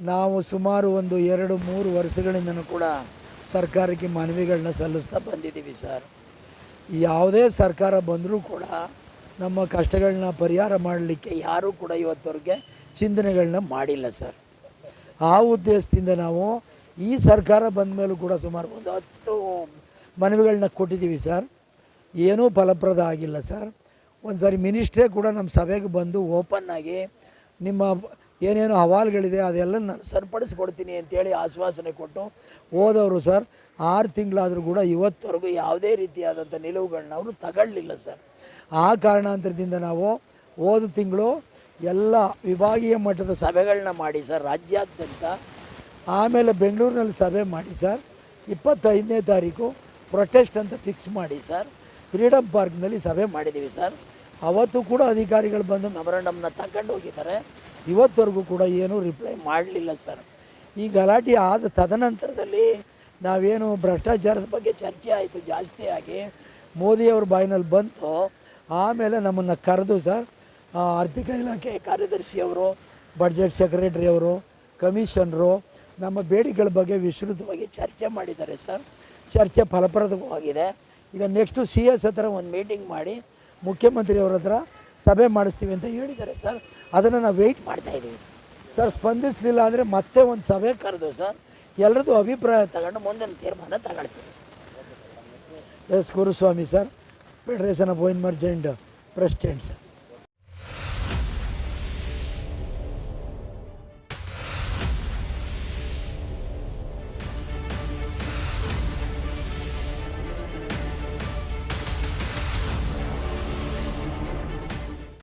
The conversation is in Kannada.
ನಾವು ಸುಮಾರು ಒಂದು ಎರಡು ಮೂರು ವರ್ಷಗಳಿಂದನೂ ಕೂಡ ಸರ್ಕಾರಕ್ಕೆ ಮನವಿಗಳನ್ನ ಸಲ್ಲಿಸ್ತಾ ಬಂದಿದ್ದೀವಿ ಸರ್. ಯಾವುದೇ ಸರ್ಕಾರ ಬಂದರೂ ಕೂಡ ನಮ್ಮ ಕಷ್ಟಗಳನ್ನ ಪರಿಹಾರ ಮಾಡಲಿಕ್ಕೆ ಯಾರೂ ಕೂಡ ಇವತ್ತವರೆಗೆ ಚಿಂತನೆಗಳನ್ನ ಮಾಡಿಲ್ಲ ಸರ್. ಆ ಉದ್ದೇಶದಿಂದ ನಾವು ಈ ಸರ್ಕಾರ ಬಂದ ಮೇಲೂ ಕೂಡ ಸುಮಾರು ಒಂದು ಹತ್ತು ಮನವಿಗಳನ್ನ ಕೊಟ್ಟಿದ್ದೀವಿ ಸರ್. ಏನೂ ಫಲಪ್ರದ ಆಗಿಲ್ಲ ಸರ್. ಒಂದು ಸಾರಿ ಮಿನಿಸ್ಟ್ರೇ ಕೂಡ ನಮ್ಮ ಸಭೆಗೆ ಬಂದು ಓಪನ್ ಆಗಿ ನಿಮ್ಮ ಏನೇನು ಹವಾಲುಗಳಿದೆ ಅದೆಲ್ಲ ನಾನು ಸರಿಪಡಿಸ್ಕೊಡ್ತೀನಿ ಅಂತೇಳಿ ಆಶ್ವಾಸನೆ ಕೊಟ್ಟು ಹೋದವರು ಸರ್, ಆರು ತಿಂಗಳಾದರೂ ಕೂಡ ಇವತ್ತವರೆಗೂ ಯಾವುದೇ ರೀತಿಯಾದಂಥ ನಿಲುವುಗಳನ್ನ ಅವರು ತಗೊಳ್ಳಿಲ್ಲ ಸರ್. ಆ ಕಾರಣಾಂತರದಿಂದ ನಾವು ಹೋದ ತಿಂಗಳು ಎಲ್ಲ ವಿಭಾಗೀಯ ಮಟ್ಟದ ಸಭೆಗಳನ್ನ ಮಾಡಿ ಸರ್, ರಾಜ್ಯಾದ್ಯಂತ ಆಮೇಲೆ ಬೆಂಗಳೂರಿನಲ್ಲಿ ಸಭೆ ಮಾಡಿ ಸರ್, ಇಪ್ಪತ್ತೈದನೇ ತಾರೀಕು ಪ್ರೊಟೆಸ್ಟ್ ಅಂತ ಫಿಕ್ಸ್ ಮಾಡಿ ಸರ್ ಫ್ರೀಡಮ್ ಪಾರ್ಕ್ನಲ್ಲಿ ಸಭೆ ಮಾಡಿದ್ದೀವಿ ಸರ್. ಅವತ್ತು ಕೂಡ ಅಧಿಕಾರಿಗಳು ಬಂದು ಮೆಮೊರಂಡಮ್ನ ತಗೊಂಡು ಹೋಗಿದ್ದಾರೆ ಇವತ್ತವರೆಗೂ ಕೂಡ ಏನೂ ರಿಪ್ಲೈ ಮಾಡಲಿಲ್ಲ ಸರ್ ಈ ಗಲಾಟೆ ಆದ ತದನಂತರದಲ್ಲಿ ನಾವೇನು ಭ್ರಷ್ಟಾಚಾರದ ಬಗ್ಗೆ ಚರ್ಚೆ ಆಯಿತು ಜಾಸ್ತಿಯಾಗಿ ಮೋದಿಯವ್ರ ಬಾಯಿನಲ್ಲಿ ಬಂತು. ಆಮೇಲೆ ನಮ್ಮನ್ನು ಕರೆದು ಸರ್ ಆರ್ಥಿಕ ಇಲಾಖೆ ಕಾರ್ಯದರ್ಶಿಯವರು ಬಡ್ಜೆಟ್ ಸೆಕ್ರೆಟರಿಯವರು ಕಮಿಷನರು ನಮ್ಮ ಬೇಡಿಕೆಗಳ ಬಗ್ಗೆ ವಿಸ್ತೃತವಾಗಿ ಚರ್ಚೆ ಮಾಡಿದ್ದಾರೆ ಸರ್ ಚರ್ಚೆ ಫಲಪ್ರದವಾಗಿದೆ ಈಗ ನೆಕ್ಸ್ಟು ಸಿ ಎಸ್ ಹತ್ರ ಒಂದು ಮೀಟಿಂಗ್ ಮಾಡಿ ಮುಖ್ಯಮಂತ್ರಿಯವ್ರ ಹತ್ರ ಸಭೆ ಮಾಡಿಸ್ತೀವಿ ಅಂತ ಹೇಳಿದ್ದಾರೆ, ಸರ್. ಅದನ್ನು ನಾವು ವೆಯ್ಟ್ ಮಾಡ್ತಾಯಿದ್ದೀವಿ ಸರ್. ಸರ್, ಸ್ಪಂದಿಸಲಿಲ್ಲ ಅಂದರೆ ಮತ್ತೆ ಒಂದು ಸಭೆ ಕರೆದು, ಸರ್. ಎಲ್ಲರದ್ದು ಅಭಿಪ್ರಾಯ ತಗೊಂಡು ಮುಂದಿನ ತೀರ್ಮಾನ ತಗೊಳ್ತೀವಿ S, Guruswamy, sir. Federation of wine merchant president sir.